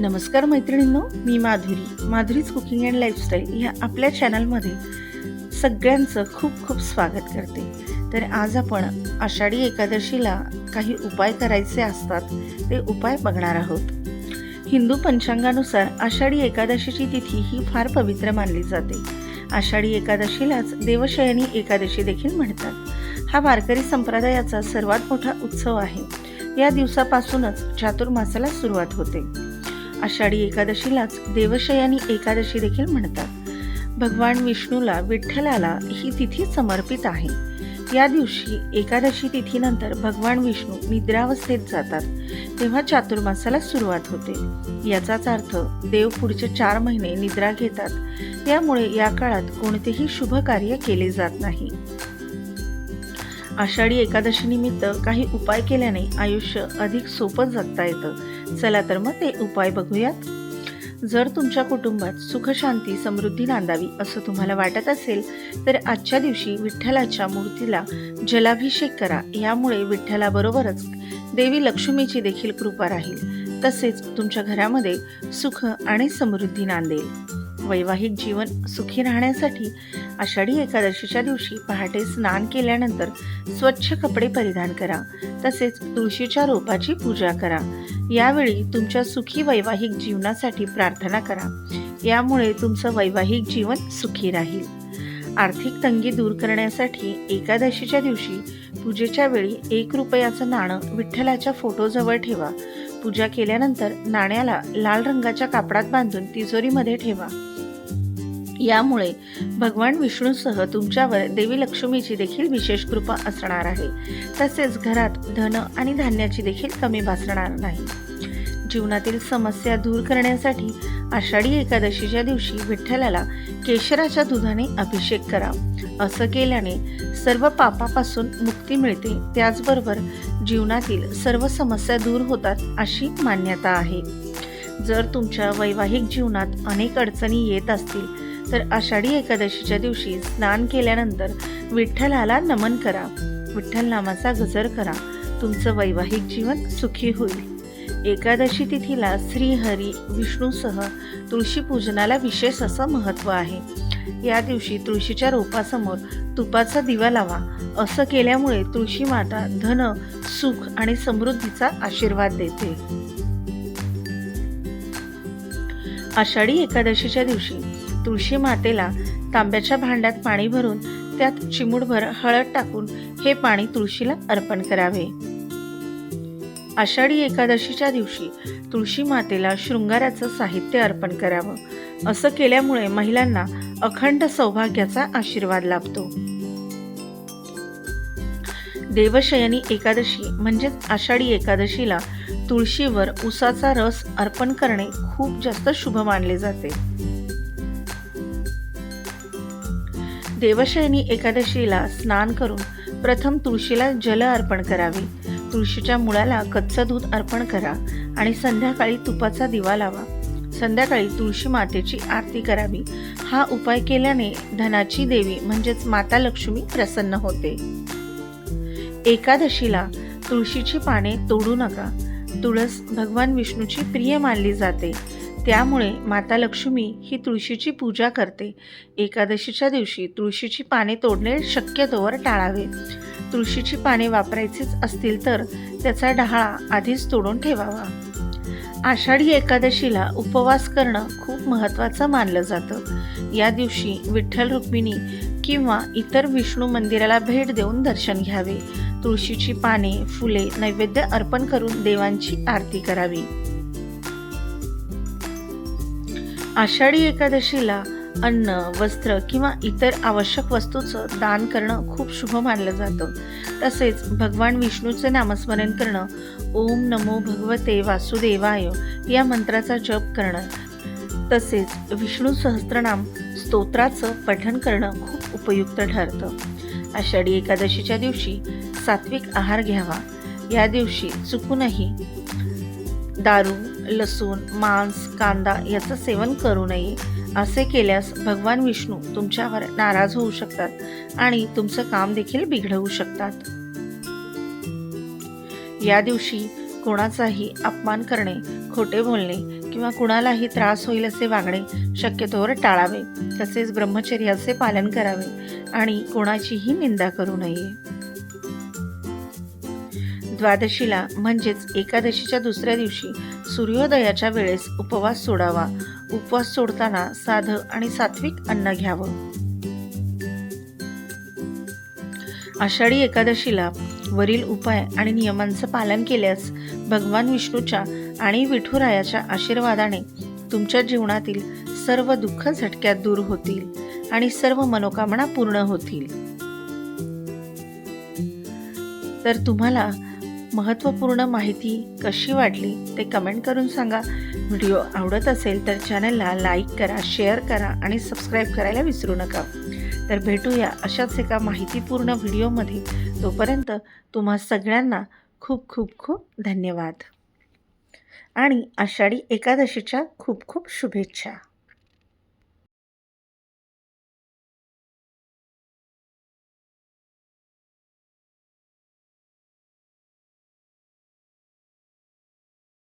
नमस्कार मैत्रिणींनो मी Madhuri. Madhuri's cooking and lifestyle ह्या आपल्या चॅनलमध्ये सगळ्यांचं खूप खूप स्वागत करते. तर आज आपण आषाढी एकादशीला काही उपाय करायचे असतात ते उपाय बघणार आहोत. हिंदू पंचांगानुसार आषाढी एकादशीची तिथी ही फार पवित्र मानली जाते. आषाढी एकादशीलाच देवशयनी एकादशी देखील म्हणतात. हा वारकरी संप्रदायाचा सर्वात मोठा उत्सव आहे. या दिवसापासूनच चातुर्मासाला सुरुवात होते. आषाढी एकादशीलाच देवशयानी एकादशी देखील म्हणतात. भगवान विष्णूला विठ्ठलाला ही तिथी समर्पित आहे. या दिवशी एकादशी तिथीनंतर भगवान विष्णू निद्रावस्थेत जातात तेव्हा चातुर्मासाला सुरुवात होते. याचाच अर्थ देव पुढचे चार महिने निद्रा घेतात. त्यामुळे या काळात कोणतेही शुभ कार्य केले जात नाही. आषाढी एकादशीनिमित्त काही उपाय केल्याने आयुष्य अधिक सोपं जगता येतं. चला तर मग ते उपाय बघूयात. जर तुमच्या कुटुंबात सुखशांती समृद्धी नांदावी असं तुम्हाला वाटत असेल तर आजच्या दिवशी विठ्ठलाच्या मूर्तीला जलाभिषेक करा. यामुळे विठ्ठलाबरोबरच देवी लक्ष्मीची देखील कृपा राहील. तसेच तुमच्या घरामध्ये सुख आणि समृद्धी नांदेल. वैवाहिक जीवन सुखी राहण्यासाठी आषाढी एकादशीच्या दिवशी पहाटे स्नान केल्यानंतर स्वच्छ कपडे परिधान करा. तसेच तुळशीच्या रोपाची पूजा करा. यावेळी तुमच्या सुखी वैवाहिक जीवनासाठी प्रार्थना करा. यामुळे तुमचं वैवाहिक जीवन सुखी राहील. आर्थिक तंगी दूर करण्यासाठी एकादशीच्या दिवशी पूजेच्या वेळी एक रुपयाचं नाणं विठ्ठलाच्या फोटोजवळ ठेवा. पूजा केल्यानंतर नाण्याला लाल रंगाच्या कापडात बांधून तिजोरीमध्ये ठेवा. यामुळे भगवान विष्णूसह तुमच्यावर देवी लक्ष्मीची देखील विशेष कृपा असणार आहे. तसेच घरात धन आणि धान्याची देखील कमी भासणार नाही. जीवनातील समस्या दूर करण्यासाठी आषाढी एकादशीच्या दिवशी विठ्ठलाला केशराच्या दुधाने अभिषेक करा. असं केल्याने सर्व पापापासून मुक्ती मिळते. त्याचबरोबर जीवनातील सर्व समस्या दूर होतात अशी मान्यता आहे. जर तुमच्या वैवाहिक जीवनात अनेक अडचणी येत असतील तर आषाढी एकादशीच्या दिवशी स्नान केल्यानंतर विठ्ठलाला नमन करा. विठ्ठल नामाचा गजर करा. तुमचं वैवाहिक जीवन सुखी होईल. एकादशी तिथीला श्रीहरी विष्णूसह तुळशी पूजनाला विशेष असं महत्त्व आहे. या दिवशी तुळशीच्या रोपासमोर तुपाचा दिवा लावा. असं केल्यामुळे तुळशी माता धन सुख आणि समृद्धीचा आशीर्वाद देते. आषाढी एकादशीच्या दिवशी तुळशी मातेला तांब्याच्या भांड्यात पाणी भरून त्यात चिमूडभर हळद टाकून हे पाणी तुळशीला अर्पण करावे. आषाढी एकादशीच्या दिवशी तुळशी मातेला शृंगाराचं साहित्य अर्पण करावं. असं केल्यामुळे महिलांना अखंड सौभाग्याचा आशीर्वाद लाभतो. देवशयनी एकादशी म्हणजेच आषाढी एकादशीला तुळशीवर उसाचा रस अर्पण करणे खूप जास्त शुभ मानले जाते. देवशयनी एकादशीला स्नान करून प्रथम तुळशीला जल अर्पण करावे. तुळशीच्या मुळाला कच्चं दूध अर्पण करा आणि संध्याकाळी तुपाचा दिवा लावा. संध्याकाळी तुळशी मातेची आरती करावी. हा उपाय केल्याने धनाची देवी म्हणजेच माता लक्ष्मी प्रसन्न होते. एकादशीला तुळशीची पाने तोडू नका. तुळस भगवान विष्णूची प्रिय मानली जाते. त्यामुळे माता लक्ष्मी ही तुळशीची पूजा करते. एकादशीच्या दिवशी तुळशीची पाने तोडणे शक्यतोवर टाळावे. तुळशीची पाने वापरायचीच असतील तर त्याचा डहाळा आधीच तोडून ठेवावा. आषाढी एकादशीला उपवास करणं खूप महत्त्वाचं मानलं जातं. या दिवशी विठ्ठल रुक्मिणी किंवा इतर विष्णू मंदिराला भेट देऊन दर्शन घ्यावे. तुळशीची पाने फुले नैवेद्य अर्पण करून देवांची आरती करावी. आषाढी एकादशीला अन्न वस्त्र किंवा इतर आवश्यक वस्तूचं दान करणं खूप शुभ मानलं जातं. तसेच भगवान विष्णूचे नामस्मरण करणं ओम नमो भगवते वासुदेवाय या मंत्राचा जप करणं. तसेच विष्णू सहस्त्रनाम स्तोत्राचं पठण करणं खूप उपयुक्त ठरतं. आषाढी एकादशीच्या दिवशी सात्विक आहार घ्यावा. या दिवशी चुकूनही दारू लसूण मांस कांदा याचं सेवन करू नये. असे केल्यास भगवान विष्णू तुमच्यावर नाराज होऊ शकतात आणि तुमचं काम देखील बिघडवू शकतात. या दिवशी कोणाचाही अपमान करणे खोटे बोलणे किंवा कुणालाही त्रास होईल असे वागणे शक्यतोवर टाळावे. तसेच ब्रह्मचर्याचे पालन करावे आणि कोणाचीही निंदा करू नये. द्वादशीला म्हणजेच एकादशीच्या दुसऱ्या दिवशी सूर्योदयाच्या वेळेस उपवास सोडावा. उपवास सोडताना साधं आणि सात्विक अन्न घ्यावं. आषाढी एकादशीला वरील उपाय आणि नियमांचं पालन केल्यास भगवान विष्णूच्या आणि विठुरायाच्या आशीर्वादाने तुमच्या जीवनातील सर्व दुःख झटक्यात दूर होतील आणि सर्व मनोकामना पूर्ण होतील. तर तुम्हाला महत्त्वपूर्ण माहिती कशी वाटली ते कमेंट करून सांगा. व्हिडिओ आवडत असेल तर चॅनलला लाईक करा शेअर करा आणि सबस्क्राईब करायला विसरू नका. तर भेटूया अशाच एका माहितीपूर्ण व्हिडिओमध्ये. तोपर्यंत तुम्हा सगळ्यांना खूप खूप खूप धन्यवाद. आणि आषाढी एकादशीच्या खूप खूप शुभेच्छा.